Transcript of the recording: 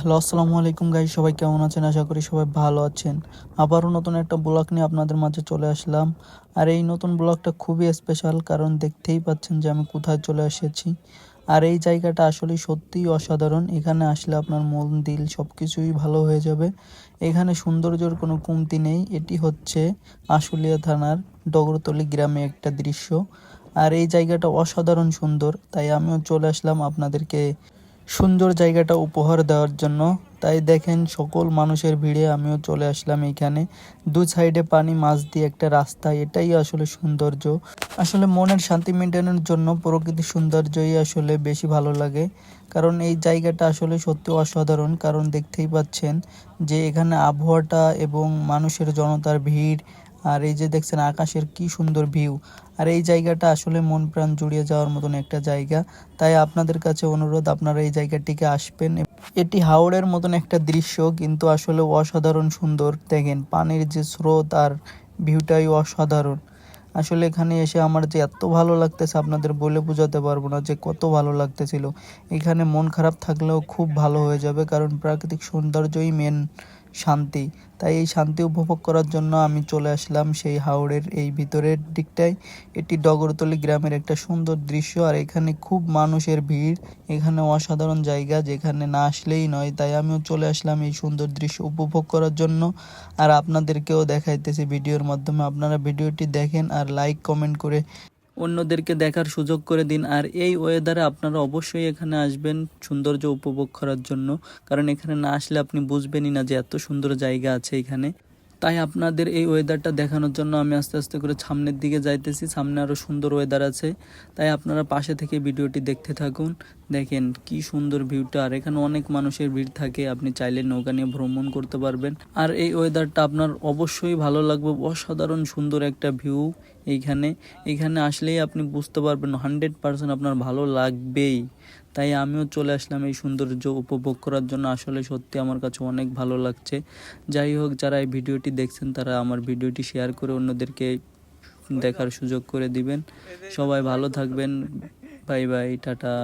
Hello, আসসালামু আলাইকুম গাই সবাই কেমন আছেন? আশা করি সবাই ভালো আছেন। আবারও নতুন একটা ব্লগ নিয়ে আপনাদের মাঝে চলে আসলাম। আর এই নতুন ব্লগটা খুবই স্পেশাল কারণ দেখতেই পাচ্ছেন যে আমি কোথায় চলে এসেছি। আর এই জায়গাটা আসলে সত্যিই অসাধারণ। এখানে আসলে আপনার মন দিল সব কিছুই ভালো হয়ে যাবে। এখানে সৌন্দর্যের কোনো কমতি নেই। এটি হচ্ছে আশুলিয়া থানার ডগরতলি গ্রামে একটা দৃশ্য। আর এই জায়গাটা অসাধারণ সুন্দর, তাই আমিও চলে আসলাম আপনাদেরকে সুন্দর জায়গাটা উপহার দেওয়ার জন্য। তাই দেখেন সকল মানুষের ভিড়ে আমিও চলে আসলাম এখানে। দু সাইডে পানি, মাছ দিয়ে একটা রাস্তা, এটাই আসলে সৌন্দর্য। আসলে মনের শান্তি মেটানোর জন্য প্রকৃতির সৌন্দর্যই আসলে বেশি ভালো লাগে। কারণ এই জায়গাটা আসলে সত্যি অসাধারণ। কারণ দেখতেই পাচ্ছেন যে এখানে আবহাওয়াটা এবং মানুষের জনতার ভিড় আর এই যে দেখছেন আকাশের কি সুন্দর ভিউ। আর এই জায়গাটা আসলে মন প্রাণ জুড়িয়ে যাওয়ার মতন একটা জায়গা। তাই আপনাদের কাছে অনুরোধ, আপনারা এই জায়গাটিকে আসবেন। এটি হাওড়ের মতন একটা দৃশ্য, কিন্তু আসলে অসাধারণ সুন্দর। দেখেন, পানির যে স্রোত আর ভিউটাই অসাধারণ। আসলে এখানে এসে আমার যে এত ভালো লাগতেছে, আপনাদের বলে বোঝাতে পারব না যে কত ভালো লাগতেছিল। এখানে মন খারাপ থাকলেও খুব ভালো হয়ে যাবে, কারণ প্রাকৃতিক সৌন্দর্যই মেন শান্তি। তাই এই শান্তি উপভোগ করার জন্য আমি চলে আসলাম সেই হাওড়ের এই ভিতরের দিকটায়। এটি ডগরতলি গ্রামের একটা সুন্দর দৃশ্য আর এখানে খুব মানুষের ভিড়। এখানে অসাধারণ জায়গা যেখানে না আসলেই নয়। তাই আমিও চলে আসলাম এই সুন্দর দৃশ্য উপভোগ করার জন্য। আর আপনাদেরকেও দেখাইতেছি ভিডিওর মাধ্যমে। আপনারা ভিডিওটি দেখেন আর লাইক কমেন্ট করে অন্যদেরকে দেখার সুযোগ করে দিন। আর এই ওয়েদারে আপনারা অবশ্যই এখানে আসবেন সৌন্দর্য উপভোগ করার জন্য। কারণ এখানে না আসলে আপনি বুঝবেনই না যে এত সুন্দর জায়গা আছে এখানে। তাই আপনাদের এই ওয়েদারটা দেখানোর জন্য আমি আস্তে আস্তে করে সামনের দিকে যাইতেছি। সামনে আরও সুন্দর ওয়েদার আছে। তাই আপনারা পাশে থেকে ভিডিওটি দেখতে থাকুন। দেখেন কি সুন্দর ভিউটা আর এখানে অনেক মানুষের ভিড় থাকে। আপনি চাইলে নৌকা নিয়ে ভ্রমণ করতে পারবেন। আর এই ওয়েদারটা আপনার অবশ্যই ভালো লাগবে। অসাধারণ সুন্দর একটা ভিউ এইখানে। এখানে আসলেই আপনি বুঝতে পারবেন হান্ড্রেড পার্সেন্ট আপনার ভালো লাগবেই। তাই আমিও চলে আসলাম এই সৌন্দর্য উপভোগ করার জন্য। আসলে সত্যি আমার কাছে অনেক ভালো লাগছে। যাই হোক, যারা এই ভিডিওটি দেখছেন, তারা আমার ভিডিওটি শেয়ার করে অন্যদেরকে দেখার সুযোগ করে দিবেন। সবাই ভালো থাকবেন। Bye bye, tata.